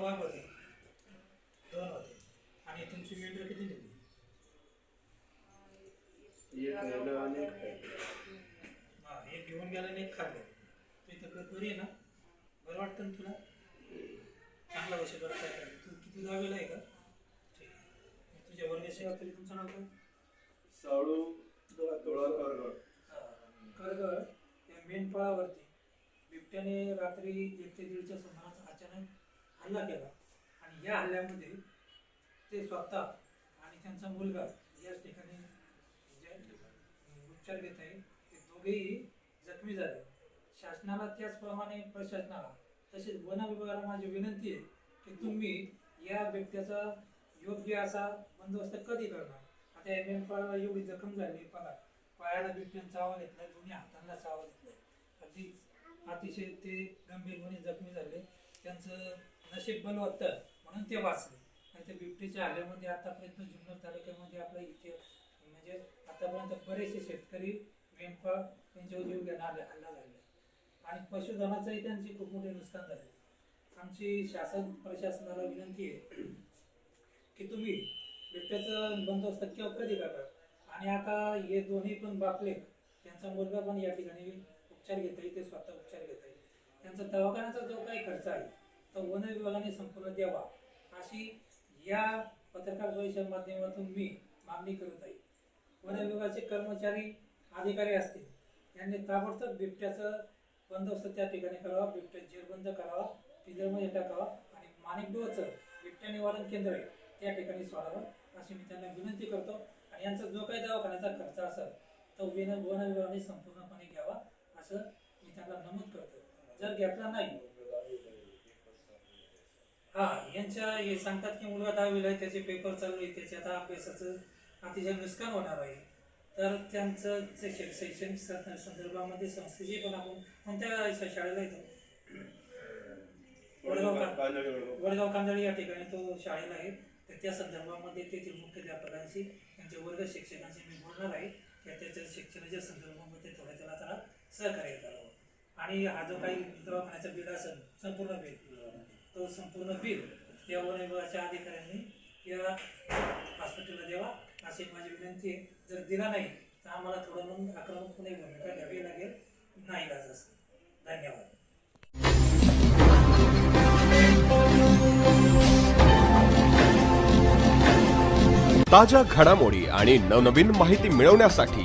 वाघ होते दोन होते. आणि तुमची मेंढर किती नेली एक. हा एक घेऊन गेला आणि एक खाल्लं तुझी तब्येत बरी आहे ना? बरं वाटतं ना तुला? चांगला वर्ष बरं काय तू किती दहावीला आहे का? ठीक आहे. तुझ्या वर्गसेवा तरी तुमचं नाव काय? साळू करगड. करगड या मेनपाळावरती बिबट्याने रात्री एक ते दीडच्या सुमारास अचानक हल्ला केला. आणि या हल्ल्यामध्ये ते स्वतः आणि त्यांचा मुलगा याच ठिकाणी उपचार घेत आहे ते दोघेही जखमी झाले. शासनाला त्याचप्रमाणे प्रशासनाला तसेच वन विभागाला माझी विनंती आहे की तुम्ही या बिबट्याचा योग्य असा बंदोबस्त कधी करणार? आता या मेंढपाळाला एवढी जखम झाली पळा पायाला बिबट्यानं चावा घेतला दोन्ही हातांना चावा घेतला. अगदी अतिशय ते गंभीरपणे जखमी झाले. त्यांचं नशीब बलवत्तर म्हणून ते वाचले. नाही तर बिबटीच्या आल्यामध्ये आतापर्यंत जुन्नर तालुक्यामध्ये आपला इथे म्हणजे आतापर्यंत बरेचसे शेतकरी मेंढपाळ यांच्या जीव घेणं हल्ला हल्ला आणि पशुधनाचंही त्यांचे खूप मोठे नुकसान झाले. आमची शासन प्रशासनाला विनंती आहे की तुम्ही बिबट्याचं बंदोबस्त केव्हा कधी करणार? आणि आता हे दोन्ही पण बापले त्यांचा मुलगा पण या ठिकाणी उपचार घेत आहे ते स्वतः उपचार घेत आहे त्यांचा दवाखान्याचा जो काही खर्च आहे तो वन विभागाने संपूर्ण द्यावा. अशी या पत्रकार परिषद माध्यमातून मी मागणी करत आहे. वन विभागाचे कर्मचारी अधिकारी असतील यांनी ताबडतोब बिबट्याचं बंदोबस्त त्या ठिकाणी करावा बिबट्या जेरबंद करावा पिंजरमध्ये टाकावा आणि माणिकडोहचं बिबट्या निवारण केंद्र आहे त्या ठिकाणी सोडावं अशी मी त्यांना विनंती करतो. आणि यांचा जो काही दवाखान्याचा खर्च असेल तो विन वन विभागाने संपूर्णपणे घ्यावा असं मी त्यांना नमूद करतो जर घेतला नाही. हा यांच्या हे सांगतात की मुलगा दहावीला आहे त्याचे पेपर चालू आहे त्याचे आता अभ्यासाचं अतिशय नुकसान होणार आहे. तर त्यांचं जे शैक्षणिक संदर्भामध्ये संस्थेची पण आपण कोणत्या शाळेला येतो? वडगाव कांदळी वडगाव. कांदळी या ठिकाणी तो शाळेला आहे. तर त्या संदर्भामध्ये तेथील मुख्याध्यापकांशी त्यांच्या वर्ग शिक्षकांशी मी बोलणार आहे. त्या त्याच्या शिक्षणाच्या संदर्भामध्ये थोडं त्याला त्याला सहकार्य करावं आणि हा जो काही दवाखान्याचा बिल असेल संपूर्ण बिल तो संपूर्ण बिल या वन विभागाच्या अधिकाऱ्यांनी या हॉस्पिटलला द्यावा अशी माझी विनंती आहे. जर दिला नाही तर आम्हाला थोडं मग आक्रमकपणे भूमिका घ्यावी लागेल. नाही असं धन्यवाद. ताज्या घडामोडी आणि नवनवीन माहिती मिळवण्यासाठी